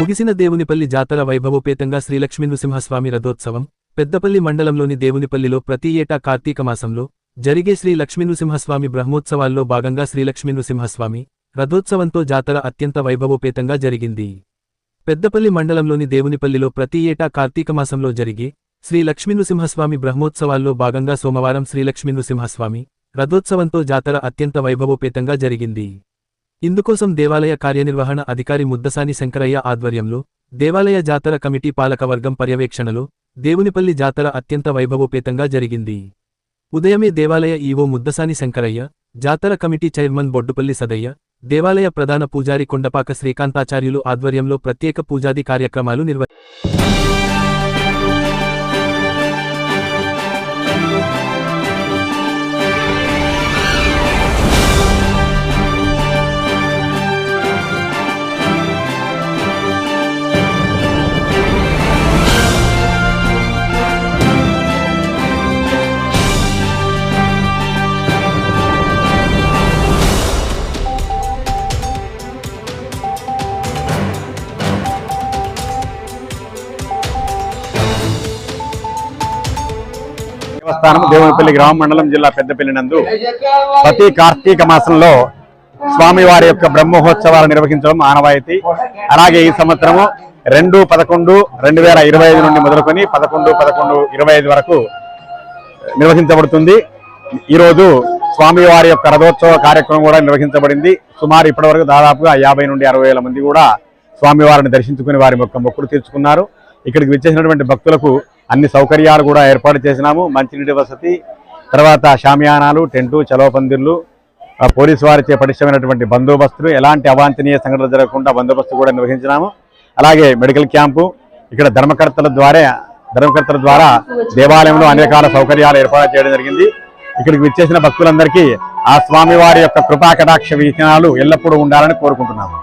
ముగిసిన దేవునిపల్లి జాతర వైభవోపేతంగా శ్రీలక్ష్మీ నృసింహస్వామి రథోత్సవం. పెద్దపల్లి మండలంలోని దేవునిపల్లిలో ప్రతి ఏటా కార్తీక మాసంలో జరిగే శ్రీ లక్ష్మీనృసింహస్వామి బ్రహ్మోత్సవాల్లో భాగంగా శ్రీలక్ష్మీ నృసింహస్వామి రథోత్సవంతో జాతర అత్యంత వైభవోపేతంగా జరిగింది. పెద్దపల్లి మండలంలోని దేవునిపల్లిలో ప్రతి ఏటా కార్తీక మాసంలో జరిగే శ్రీ లక్ష్మీనృసింహస్వామి బ్రహ్మోత్సవాల్లో భాగంగా సోమవారం శ్రీలక్ష్మీ నృసింహస్వామి రథోత్సవంతో జాతర అత్యంత వైభవోపేతంగా జరిగింది. ఇందుకోసం దేవాలయ కార్యనిర్వహణ అధికారి ముద్దసాని శంకరయ్య ఆధ్వర్యంలో దేవాలయ జాతర కమిటీ పాలకవర్గం పర్యవేక్షణలో దేవునిపల్లి జాతర అత్యంత వైభవోపేతంగా జరిగింది. ఉదయమే దేవాలయ ఈవో ముద్దసాని శంకరయ్య జాతర కమిటీ చైర్మన్ బొడ్డుపల్లి సదయ్య దేవాలయ ప్రధాన పూజారి కొండపాక శ్రీకాంతాచార్యులు ఆధ్వర్యంలో ప్రత్యేక పూజాది కార్యక్రమాలు నిర్వహించారు దేవస్థానం దేవునిపల్లి గ్రామ మండలం జిల్లా పెద్దపల్లి నందు ప్రతి కార్తీక మాసంలో స్వామివారి యొక్క బ్రహ్మోత్సవాలు నిర్వహించడం ఆనవాయితీ. అలాగే ఈ సంవత్సరము రెండు పదకొండు రెండు వేల ఇరవై ఐదు నుండి మొదలుకొని పదకొండు పదకొండు ఇరవై ఐదు వరకు నిర్వహించబడుతుంది. ఈరోజు స్వామివారి యొక్క రథోత్సవ కార్యక్రమం కూడా నిర్వహించబడింది. సుమారు ఇప్పటివరకు దాదాపుగా యాభై నుండి అరవై వేల మంది కూడా స్వామివారిని దర్శించుకుని వారి యొక్క మొక్కులు తీర్చుకున్నారు. ఇక్కడికి విచ్చేసినటువంటి భక్తులకు అన్ని సౌకర్యాలు కూడా ఏర్పాటు చేసినాము. మంచినీటి వసతి తర్వాత షామియానాలు టెంటు చలవ పందిర్లు పోలీసు వారిచే పటిష్టమైనటువంటి బందోబస్తులు ఎలాంటి అవాంఛనీయ సంఘటనలు జరగకుండా బందోబస్తు కూడా నిర్వహించినాము. అలాగే మెడికల్ క్యాంపు ఇక్కడ ధర్మకర్తల ద్వారా ధర్మకర్తల ద్వారా దేవాలయంలో అనేక రకాల సౌకర్యాలు ఏర్పాటు చేయడం జరిగింది. ఇక్కడికి విచ్చేసిన భక్తులందరికీ ఆ స్వామివారి యొక్క కృపా కటాక్ష వీక్షణాలు ఎల్లప్పుడూ ఉండాలని కోరుకుంటున్నాము.